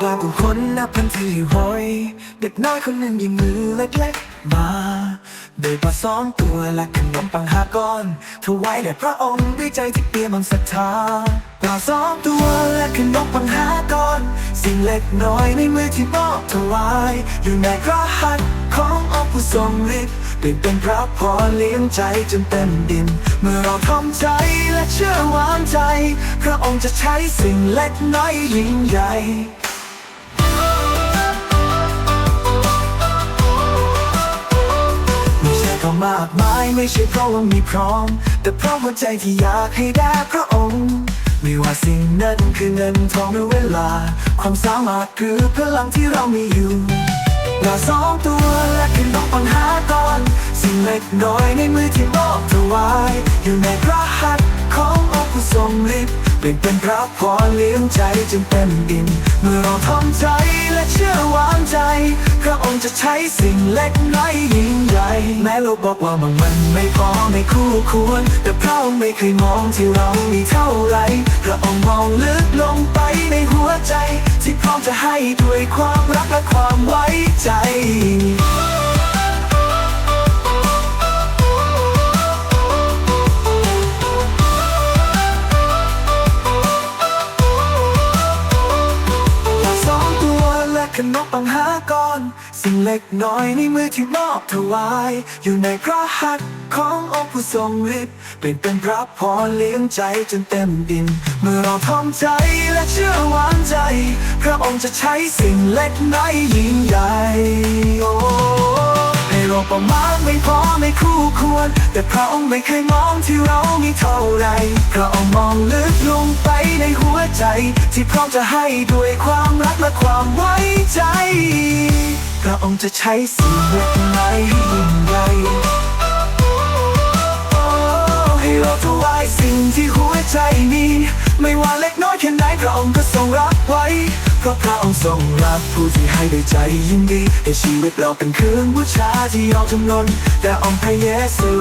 กลางผู้คนนับพันที่หอย เด็กน้อยคนหนึ่งยิงมือเล็กๆมาได้ปลาสองตัวและขนมปังห้าก้อนถวายแด่พระองค์ด้วยใจที่เปี่ยมศรัทธาปลาสองตัวและขนมปังห้าก้อน สิ่งเล็กน้อยในมือที่มอบถวายอยู่ในพระหัตถ์ขององค์ผู้ทรงฤทธิ์ได้เป็นพระพรเลี้ยงใจจนเต็มดิน เมื่อเราทำใจและเชื่อวางใจ พระองค์จะใช้สิ่งเล็กน้อยยิ่งใหญ่ มามากมายไม่ใช่เพราะว่ามีพร้อม แต่เพราะหัวใจที่อยากให้ได้พระองค์ ไม่ว่าสิ่งนั้นคือเงินทองหรือเวลา ความสามารถคือพลังที่เรามีอยู่ปลาสองตัวและขนมปังหาก้อน สิ่งเล็กน้อยในมือที่มอบถวาย อยู่ในพระหัตถ์ขององค์ผู้ทรงฤทธิ์ ลี่ยนเป็นพระพรเลี้ยงใจจนเต็มอิ่มเมื่อเราทำใจและเชื่อวางใจ พระองค์จะใช้สิ่งเล็กน้อยยิ่งใหญ่แม้โลกบอกว่ามันมันไม่พอไม่คู่ควร แต่พระองค์ไม่เคยมองที่เรามีเท่าไรพระองค์มองลึกลงไปในหัวใจ ที่พร้อมจะให้ด้วยความรักและความไว้ใจ ขนมปังหาก้อน สิ่งเล็กน้อยในมือที่มอบถวาย อยู่ในพระหัตถ์ขององค์ผู้ทรงฤทธิ์เป็นเป็นพระพรเลี้ยงใจจนเต็มดิน เมื่อเราทำใจและเชื่อหวางใจ พระองค์จะใช้สิ่งเล็กน้อยยิ่งใหญ่โอ้ให้เราประมาณไม่พอไม่คู่ควร แต่พระองค์ไม่เคยมองที่เรามีเท่าไรพระองค์มองลึกลงไปในหัวใจ ที่พร้อมจะให้ด้วยความรักและความ ใจ พระองค์จะใช้สิ่งเล็กน้อยให้ยิ่งใหญ่ให้เราถวายสิ่งที่หัวใจมีไม่ว่าเล็กน้อยแค่ไหนพระองค์ก็ทรงรับไว้เพราะพระองค์ทรงรักผู้ที่ให้ด้วยใจยินดีให้ชีวิตเราเป็นเครื่องบูชาที่ยอมจำนนแต่องค์พระเยซู